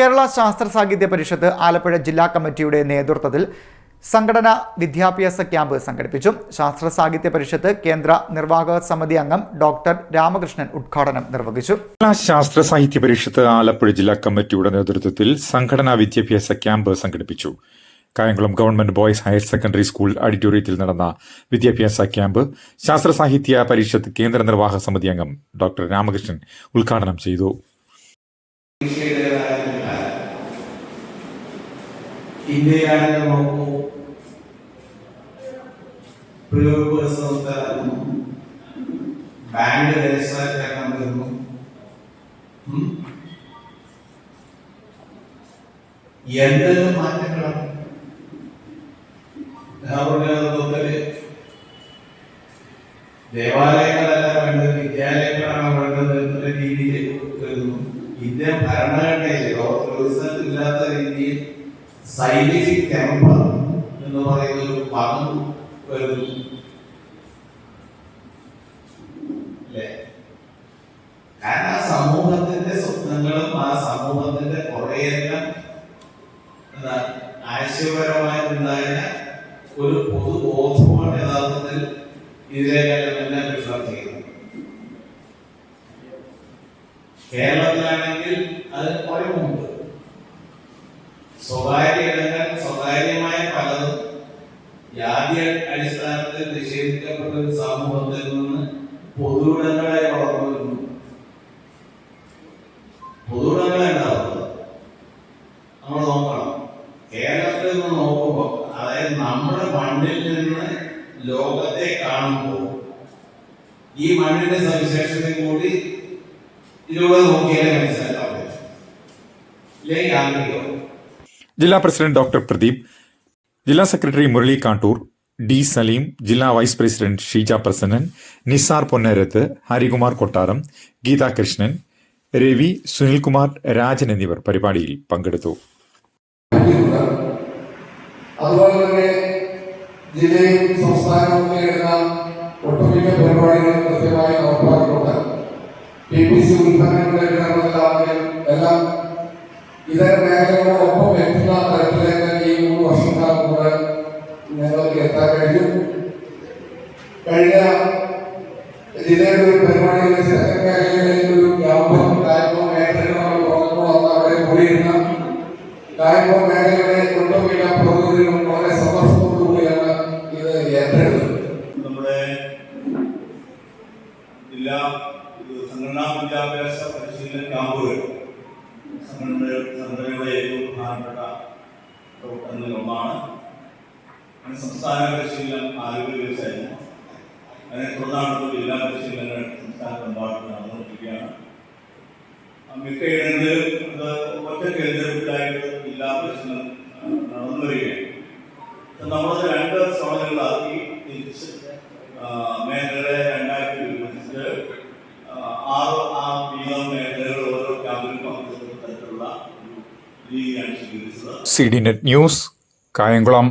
കേരള ശാസ്ത്ര സാഹിത്യ പരിഷത്ത് ആലപ്പുഴ ജില്ലാ കമ്മിറ്റിയുടെ നേതൃത്വത്തിൽ സംഘടന വിദ്യാഭ്യാസ ക്യാമ്പ് സംഘടിപ്പിച്ചു. ശാസ്ത്ര സാഹിത്യ പരിഷത്ത് കേന്ദ്ര നിർവാഹക സമിതി അംഗം ഡോക്ടർ രാമകൃഷ്ണൻ ഉദ്ഘാടനം നിർവഹിച്ചു. ശാസ്ത്ര സാഹിത്യ പരിഷത്ത് ആലപ്പുഴ ജില്ലാ കമ്മിറ്റിയുടെ നേതൃത്വത്തിൽ സംഘടനാ വിദ്യാഭ്യാസ ക്യാമ്പ് സംഘടിപ്പിച്ചു. Kayamkulam government boys higher secondary school ഓഡിറ്റോറിയത്തിൽ നടന്ന വിദ്യാഭ്യാസ ക്യാമ്പ് ശാസ്ത്ര സാഹിത്യ പരിഷത്ത് കേന്ദ്ര നിർവാഹക സമിതി അംഗം ഡോക്ടർ രാമകൃഷ്ണൻ ഉദ്ഘാടനം ചെയ്തു. ഇന്ത്യയാണെന്ന് നോക്കൂ പുരോഗമനം ബാങ്ക് രജിസ്റ്ററാക്കാൻ വരുന്നു? എന്തെല്ലാം മാറ്റങ്ങളാണ്? നേതൃത്വത്തിൽ ദേവാലയങ്ങളല്ല വേണ്ടത് വിദ്യാലയങ്ങളാണ് വേണ്ടത് എന്നുള്ള രീതിയിൽ വരുന്നു. ഇന്ത്യൻ ഭരണഘടനയിൽ ഇല്ലാത്ത രീതിയിൽ സൈനിക് ടെമ്പർ എന്ന് പറയുന്ന ഒരു പദം വരുന്നു. കാരണം ആ സമൂഹത്തിന്റെ സ്വപ്നങ്ങളും ആ സമൂഹത്തിന്റെ എന്താ ആശയപരമായിട്ടുണ്ടായ ഒരു പൊതുബോധമാണ് യഥാർത്ഥത്തിൽ ഇതിലേക്കെല്ലാം പ്രിഫർ ചെയ്യുന്നത്. കേരളത്തിലാണെങ്കിൽ അത് കുറെ സ്വകാര്യ ഇടങ്ങൾ സ്വകാര്യമായ പലതും ജാതി അടിസ്ഥാനത്തിൽ നിഷേധിക്കപ്പെട്ട ഒരു സമൂഹത്തിൽ നിന്ന് പൊതുവിടങ്ങളായി വളർന്നു വരുന്നു പൊതു ഉണ്ടാവുന്നത് നമ്മൾ നോക്കണം. കേരളത്തിൽ നിന്ന് നോക്കുമ്പോൾ അതായത് നമ്മുടെ മണ്ണിൽ നിന്ന് ലോകത്തെ കാണുമ്പോൾ ഈ മണ്ണിന്റെ സവിശേഷതയും കൂടി ഇതിലൂടെ നോക്കിയാലേ മനസ്സിലാക്കാൻ പറ്റും. ഇല്ലെങ്കിൽ യാന്ത്രികവും ജില്ലാ പ്രസിഡന്റ് ഡോക്ടർ പ്രദീപ് ജില്ലാ സെക്രട്ടറി മുരളി കാട്ടൂർ ഡി സലീം ജില്ലാ വൈസ് പ്രസിഡന്റ് ഷീജ പ്രസന്നൻ നിസാർ പൊന്നരത്ത് ഹരികുമാർ കൊട്ടാരം ഗീതാ കൃഷ്ണൻ രവി സുനിൽകുമാർ രാജൻ എന്നിവർ പരിപാടിയിൽ പങ്കെടുത്തു. ഒട്ടുമിക്ക പരിപാടികൾ കൃത്യമായി നടപ്പാക്കുന്നുണ്ട് പി പി സി ഉൽപ്പന്നങ്ങളുടെ പ്രതിനിധികളും വളരെ സന്തോഷത്തോടുകൂടിയാണ് ഇത് ഏറ്റെടുത്തത് നമ്മുടെ ജില്ലാ സംഘടനാ വിദ്യാഭ്യാസ പരിശീലന ക്യാമ്പുകൾ സംഘടന സംഘടനയുടെ ഏറ്റവും പ്രധാനപ്പെട്ട പ്രവർത്തനങ്ങളിൽ ഒന്നാണ് സംസ്ഥാന പരിശീലനം ആരോഗ്യ വെച്ചായിരുന്നു അതിനെ തുടർന്നാണ് ജില്ലാ പരിശീലനങ്ങൾ സംസ്ഥാനത്തെമ്പാടും നടന്നുകൊണ്ടിരിക്കുകയാണ്. മിക്ക ഇടങ്ങളിലും അത് ഒറ്റ കേന്ദ്രത്തിലായിട്ട് ജില്ലാ പരിശീലനം ആ, നടന്നു വരികയാണ് നമ്മളത് രണ്ട് സോണുകളിലാക്കി തിരിച്ച് ആ, മേഖലകളെ രണ്ടായിരത്തി വിഭജിച്ച് ആറ് ആ വീതം മേഖലകൾ ഓരോ ക്യാമ്പിലും പങ്കെടുക്കുന്ന തരത്തിലുള്ള രീതിയാണ് സ്വീകരിച്ചത്. C D net news Kayamkulam.